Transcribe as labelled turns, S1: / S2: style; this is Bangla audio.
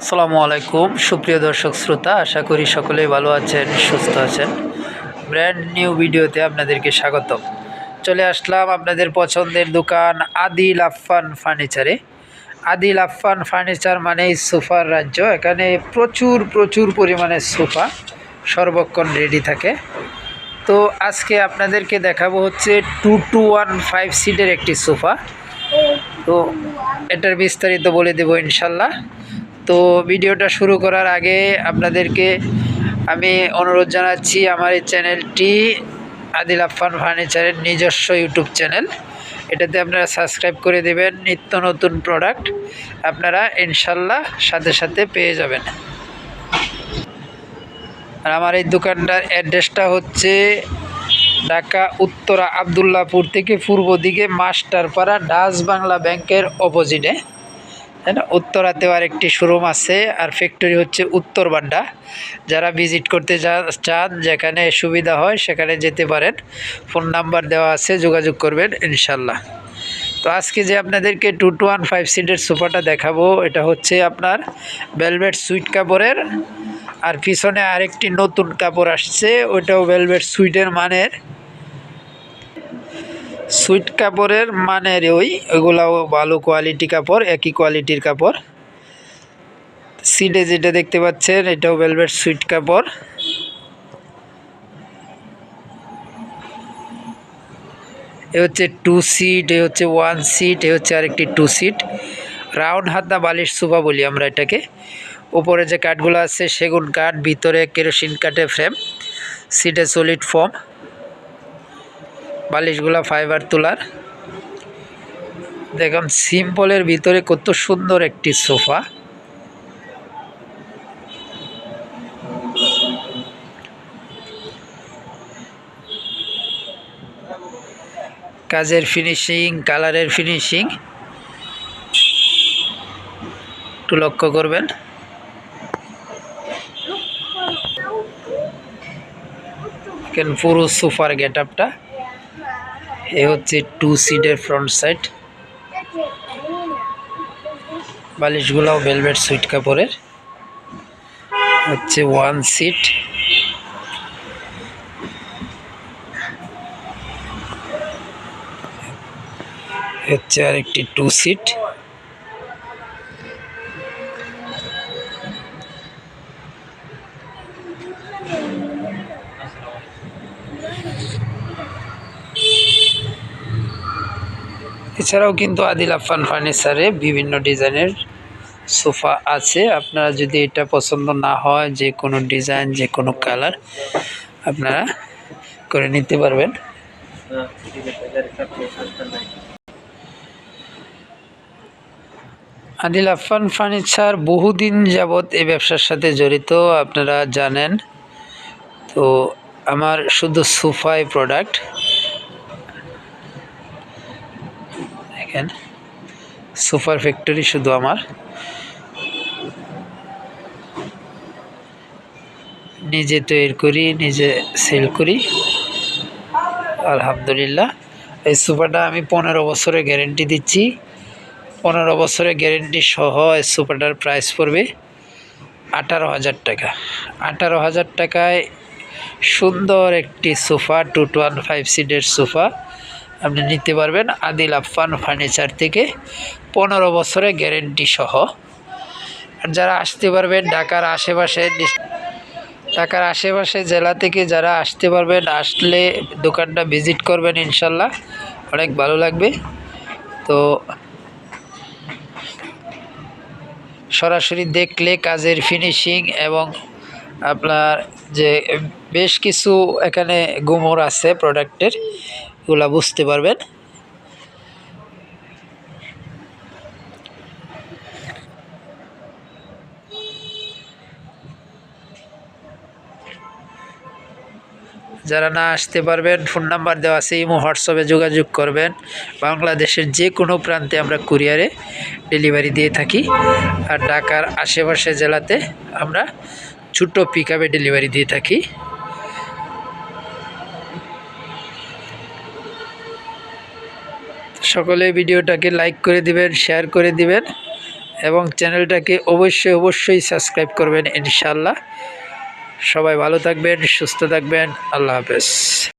S1: আসসালামু আলাইকুম। সুপ্রিয় দর্শক শ্রোতা, আশা করি সকলেই ভালো আছেন, সুস্থ আছেন। ব্র্যান্ড নিউ ভিডিওতে আপনাদেরকে স্বাগত চলে আসলাম আপনাদের পছন্দের দোকান আদিল আফফান ফার্নিচারে। আদিল আফফান ফার্নিচার মানেই সোফার রাজ্য। এখানে প্রচুর প্রচুর পরিমাণে সোফা সর্বক্ষণ রেডি থাকে। তো আজকে আপনাদেরকে দেখাবো হচ্ছে টু টু ওয়ান ফাইভ সিটের একটি সোফা। তো এটার বিস্তারিত বলে দেবো ইনশাল্লাহ। তো ভিডিওটা শুরু করার আগে আপনাদেরকে আমি অনুরোধ জানাচ্ছি আমার এই চ্যানেলটি আদিল আফফান ফার্নিচারের নিজস্ব ইউটিউব চ্যানেল। এটাতে আপনারা সাবস্ক্রাইব করে দেবেন, নিত্য নতুন প্রোডাক্ট আপনারা ইনশাল্লাহ সাথে সাথে পেয়ে যাবেন। আর আমার এই দোকানটার অ্যাড্রেসটা হচ্ছে ঢাকা উত্তরা আবদুল্লাপুর থেকে পূর্ব দিকে মাস্টারপাড়া, ডাচ বাংলা ব্যাংকের অপোজিটে। তাই না উত্তরাতেও আরেকটি শোরুম আছে আর ফ্যাক্টরি হচ্ছে উত্তর বাড্ডা। যারা ভিজিট করতে চান, যেখানে সুবিধা হয়, সেখানে যেতে পারেন। ফোন নাম্বার দেওয়া আছে, যোগাযোগ করবেন ইনশাল্লাহ তো আজকে যে আপনাদেরকে টু টু ওয়ান ফাইভ সিটের সোফাটা দেখাবো, এটা হচ্ছে আপনার ভেলভেট সুইট কাপড়ের। আর পিছনে আরেকটি নতুন কাপড় আসছে, ওইটাও ভেলভেট সুইটের মানের। সুইট কাপড়ের মানের ওই, ওইগুলাও ভালো কোয়ালিটি কাপড়, একই কোয়ালিটির কাপড়। সিটে যেটা দেখতে পাচ্ছেন, এটাও ভেলভেট সুইট কাপড়। এ হচ্ছে টু সিট এ হচ্ছে ওয়ান সিট এ হচ্ছে আরেকটি টু সিট রাউন্ড হাতা বালিশ সোফা বলি আমরা এটাকে। উপরে যে কাঠগুলো আছে, সেগুন কাঠ ভিতরে কেরোসিন কাঠের ফ্রেম সিটে সলিড ফর্ম বালিশগুলা ফাইবার তোলার। দেখুন, সিম্পলের ভিতরে কত সুন্দর একটি সোফা। কাজের ফিনিশিং কালারের ফিনিশিং একটু লক্ষ্য করবেন। পুরো সোফার গেট আপটা এ হচ্ছে টু সিটের ফ্রন্ট সাইড বালিশগুলাও ভেলভেট সুইট কাপড়ের। হচ্ছে ওয়ান সিট হচ্ছে আরেকটি টু সিট এছাড়াও কিন্তু আদিল আফান ফার্নিচারে বিভিন্ন ডিজাইনের সোফা আছে। আপনারা যদি এটা পছন্দ না হয়, যে কোনো ডিজাইন, যে কোনো কালার, আপনারা করে নিতে পারবেন। আদিল আফান ফার্নিচার বহুদিন যাবৎ এই ব্যবসার সাথে জড়িত, আপনারা জানেন। তো আমার শুধু সোফাই প্রোডাক্ট দেখেন। সোফার ফ্যাক্টরি শুধু আমার। নিজে তৈরি করি, নিজে সেল করি। আলহামদুলিল্লাহ। এই সোফাটা আমি পনেরো বছরের গ্যারেন্টি দিচ্ছি। পনেরো বছরের গ্যারেন্টি সহ এই সোফাটার প্রাইস পড়বে আঠারো হাজার টাকা। আঠারো হাজার টাকায় সুন্দর একটি sofa two two one five সিটের সোফা আপনি নিতে পারবেন আদিল আফফান ফার্নিচার থেকে পনেরো বছরের গ্যারেন্টি সহ। আর যারা আসতে পারবেন ঢাকার আশেপাশে ঢাকার আশেপাশে জেলা থেকে যারা আসতে পারবেন, আসলে দোকানটা ভিজিট করবেন ইনশাল্লাহ। অনেক ভালো লাগবে। তো সরাসরি দেখলে কাজের ফিনিশিং এবং আপনার যে বেশ কিছু এখানে গুমর আছে প্রোডাক্টের এগুলা বুঝতে পারবেন। যারা না আসতে পারবেন ফোন নাম্বার দেওয়া আছে, ইমো, হোয়াটসঅ্যাপে যোগাযোগ করবেন। বাংলাদেশের যে কোনো প্রান্তে আমরা কুরিয়ারে ডেলিভারি দিয়ে থাকি। আর ঢাকার আশেপাশে জেলাতে আমরা ছোটো পিক আপে ডেলিভারি দিয়ে থাকি। সকলে ভিডিওটাকে লাইক করে দিবেন শেয়ার করে দিবেন এবং চ্যানেলটাকে অবশ্যই অবশ্যই সাবস্ক্রাইব করবেন ইনশাল্লাহ সবাই ভালো থাকবেন, সুস্থ থাকবেন। আল্লাহ হাফেজ।